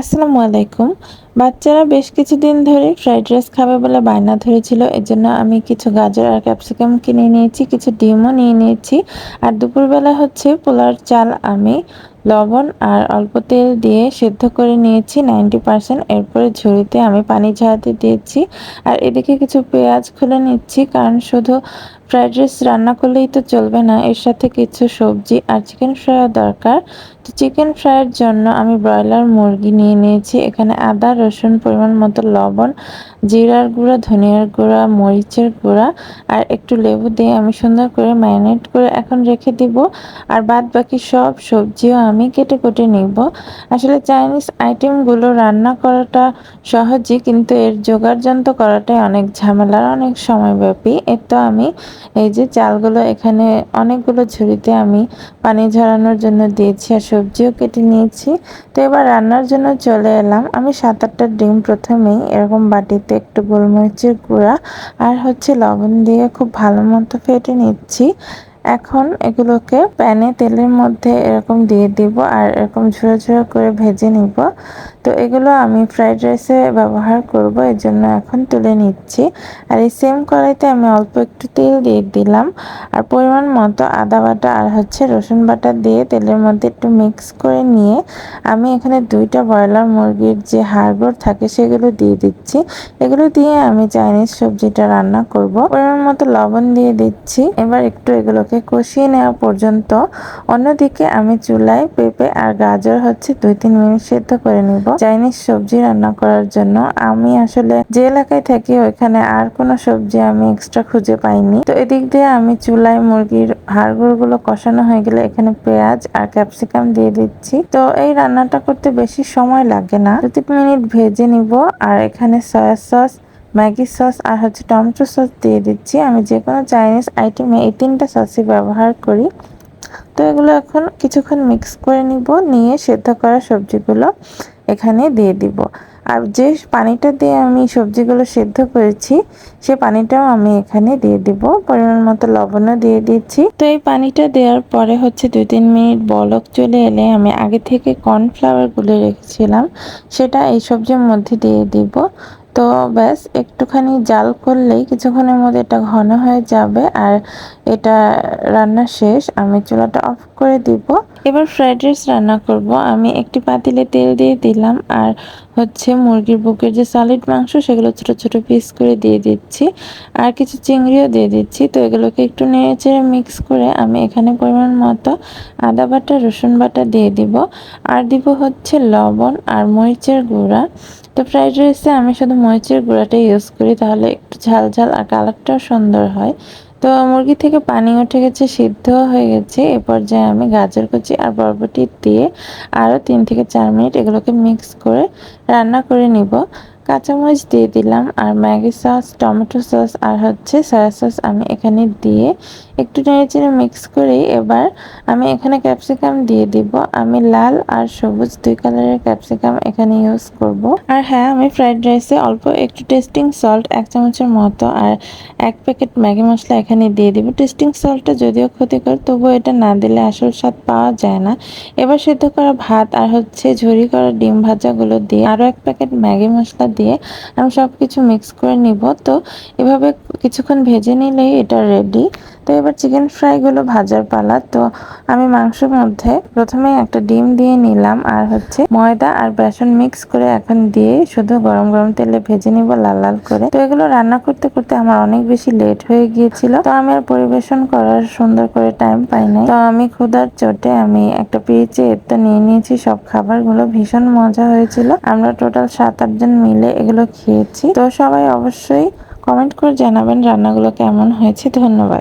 আসসালামু আলাইকুম। বাচ্চারা বেশ কিছুদিন ধরে ফ্রাইড রাইস খাবে বলে বায়না ধরেছিল, এজন্য আমি কিছু গাজর আর ক্যাপসিকাম কিনে নিয়েছি, কিছু ডিমও নিয়ে নিয়েছি। আর দুপুরবেলা হচ্ছে পোলার চাল আমি লবণ আর অল্প তেল দিয়ে সেদ্ধ করে নিয়েছি নাইনটি পারসেন্ট। এরপরে ঝুড়িতে আমি পানি ঝরাতে দিয়েছি। আর এদিকে কিছু পেঁয়াজ খুলে নিচ্ছি, কারণ শুধু ফ্রাইড রাইস রান্না করলেই তো চলবে না। এর সাথে কিছু সবজি আর চিকেন ফ্রাইও দরকার। তো চিকেন ফ্রাইয়ের জন্য আমি ব্রয়লার মুরগি নিয়ে নিয়েছি। এখানে আদা, রসুন, পরিমাণ মতো লবণ, জিরার গুঁড়া, ধনিয়ার গুঁড়া, মরিচের গুঁড়া আর একটু লেবু দিয়ে আমি সুন্দর করে ম্যারিনেট করে এখন রেখে দিব। আর বাদ বাকি সব সবজিও আমি কেটে কেটে নিব। আসলে চাইনিজ আইটেমগুলো রান্না করাটা সহজই, কিন্তু এর যোগাড়যন্ত্র করাটাই অনেক ঝামেলার অনেক সময়ব্যাপী। এর তো আমি এই যে চালগুলো এখানে অনেকগুলো ঝুড়িতে আমি পানি ঝরানোর জন্য দিয়েছি আর সবজিও কেটে নিয়েছি। তো এবার রান্নার জন্য চলে এলাম। আমি সাত আটটা ডিম প্রথমেই এরকম বাটিতে একটু গোলমরিচের গুঁড়া আর হচ্ছে লবণ দিয়ে খুব ভালো মতো ফেটে নিচ্ছি। এখন এগুলোকে প্যানে তেলের মধ্যে এরকম দিয়ে দিব আর এরকম ঝুড়ো ঝুড়ো করে ভেজে নিব। তো এগুলো আমি ফ্রাইড রাইসে ব্যবহার করব, এর জন্য এখন তুলে নিচ্ছি। আর এই সেম কড়াইতে আমি অল্প একটু তেল দিয়ে দিলাম। আর পরিমাণ মতো আদা বাটা আর হচ্ছে রসুন বাটা দিয়ে তেলের মধ্যে একটু মিক্স করে নিয়ে আমি এখানে দুইটা ব্রয়লার মুরগির যে হাড়গোড় থাকে সেগুলো দিয়ে দিচ্ছি। এগুলো দিয়ে আমি চাইনিজ সবজিটা রান্না করব। পরিমাণ মতো লবণ দিয়ে দিচ্ছি। এবার একটু এগুলোকে কষিয়ে নেওয়া পর্যন্ত অন্যদিকে আমি চুলায় পেঁপে আর গাজর হচ্ছে দুই তিন মিনিট সেদ্ধ করে নিব। চাইনিজ সবজি রান্না করার জন্য আমি আসলে যে এলাকায় থাকি ওইখানে আর কোনো সবজি আমি এক্সট্রা খুঁজে পাইনি। তো এদিক দিয়ে আমি চুলায় মুরগির হাড়গুড়গুলো কষানো হয়ে গেলে এখানে পেঁয়াজ আর ক্যাপসিকাম দিয়ে দিচ্ছি। তো এই রান্নাটা করতে বেশি সময় লাগে না। দু তিন মিনিট ভেজে নিব আর এখানে সয়া সস ম্যাগি সস আর হচ্ছে টমেটো সস দিয়ে দিচ্ছি। আমি যে কোনো চাইনিজ আইটেমে এই তিনটা সসই ব্যবহার করি। তো এগুলো এখন কিছুক্ষণ মিক্স করে নিব, নিয়ে সেদ্ধ করা সবজিগুলো এখানে দিয়ে দিব। আর যে পানিটা দিয়ে আমি সবজিগুলো সেদ্ধ করেছি, সে পানিটাও আমি এখানে দিয়ে দিব। পরিমাণ মতো লবণও দিয়ে দিচ্ছি। তো এই পানিটা দেওয়ার পরে হচ্ছে দুই তিন মিনিট বলক চলে এলে আমি আগে থেকে কর্নফ্লাওয়ার গুলে রেখেছিলাম, সেটা এই সবজির মধ্যে দিয়ে দিব। তো ব্যাস, একটুখানি জাল করলেই কিছুক্ষণের মধ্যে এটা ঘন হয়ে যাবে। আর এটা রান্না শেষ। আমি চুলাটা অফ করে দিব। এবার ফ্রাইড রাইস রান্না করব। আমি একটি পাতিলে তেল দিয়ে দিলাম আর হচ্ছে মুরগির বুকের যে সলিড মাংস সেগুলো ছোট ছোট পিস করে দিয়ে দিচ্ছি আর কিছু চিংড়িও দিয়ে দিচ্ছি। তো এগুলোকে একটু নেড়ে চেড়ে মিক্স করে আমি এখানে পরিমাণ মতো আদা বাটা, রসুন বাটা দিয়ে দিব। আর দিব হচ্ছে লবণ আর মরিচের গুঁড়া। তো ফ্রাইড রাইসে আমি শুধু মরিচের গুঁড়াটাই ইউজ করি, তাহলে একটু ঝাল ঝাল আর কালারটাও সুন্দর হয়। তো মুরগি থেকে পানি উঠে গেছে, সিদ্ধ হয়ে গেছে। এ পর্যায়ে আমি গাজর কুচি আর বরবটি দিয়ে আরও তিন থেকে চার মিনিট এগুলোকে মিক্স করে রান্না করে নিব। কাঁচামরিচ দিয়ে দিলাম আর ম্যাগি সস, টমেটো সস আর হচ্ছে সয়া সস আমি এখানে দিয়ে একটু নেড়ে চেড়ে মিক্স করে। এবার আমি এখানে ক্যাপসিকাম দিয়ে দিব। আমি লাল আর সবুজ দুই কালারের ক্যাপসিকাম এখানে ইউজ করব। আর হ্যাঁ আমি ফ্রাইড রাইসে অল্প একটু টেস্টিং সল্ট এক চামচের মতো আর এক প্যাকেট ম্যাগি মশলা এখানে দিয়ে দিব। টেস্টিং সল্টটা যদিও ক্ষতিকর, তবুও এটা না দিলে আসল স্বাদ পাওয়া যায় না। এবার সেদ্ধ করা ভাত আর হচ্ছে ঝুরি করা ডিম ভাজাগুলো দিয়ে আরও এক প্যাকেট ম্যাগি মশলা দিয়ে আমি সব কিছু মিক্স করে নিব। তো এভাবে কিছুক্ষণ ভেজে নিলেই এটা রেডি তো এবার চিকেন ফ্রাইগুলো ভাজার পালা। তো আমি মাংসের মধ্যে প্রথমে একটা ডিম দিয়ে নিলাম আর হচ্ছে ময়দা আর বেসন মিক্স করে এখন দিয়ে শুধু গরম গরম তেলে ভেজে নিব লাল লাল করে। তো এগুলো রান্না করতে করতে আমার অনেক বেশি লেট হয়ে গিয়েছিল। তো আমি আর পরিবেশন করার সুন্দর করে টাইম পাই নাই। তো আমি ক্ষুধার চোটে আমি একটা পেয়েছি এরটা নিয়ে নিয়েছি। সব খাবারগুলো ভীষণ মজা হয়েছিল। আমরা টোটাল সাত আটজন মিলে এগুলো খেয়েছি। তো সবাই অবশ্যই কমেন্ট করে জানাবেন রান্নাগুলো কেমন হয়েছে। ধন্যবাদ।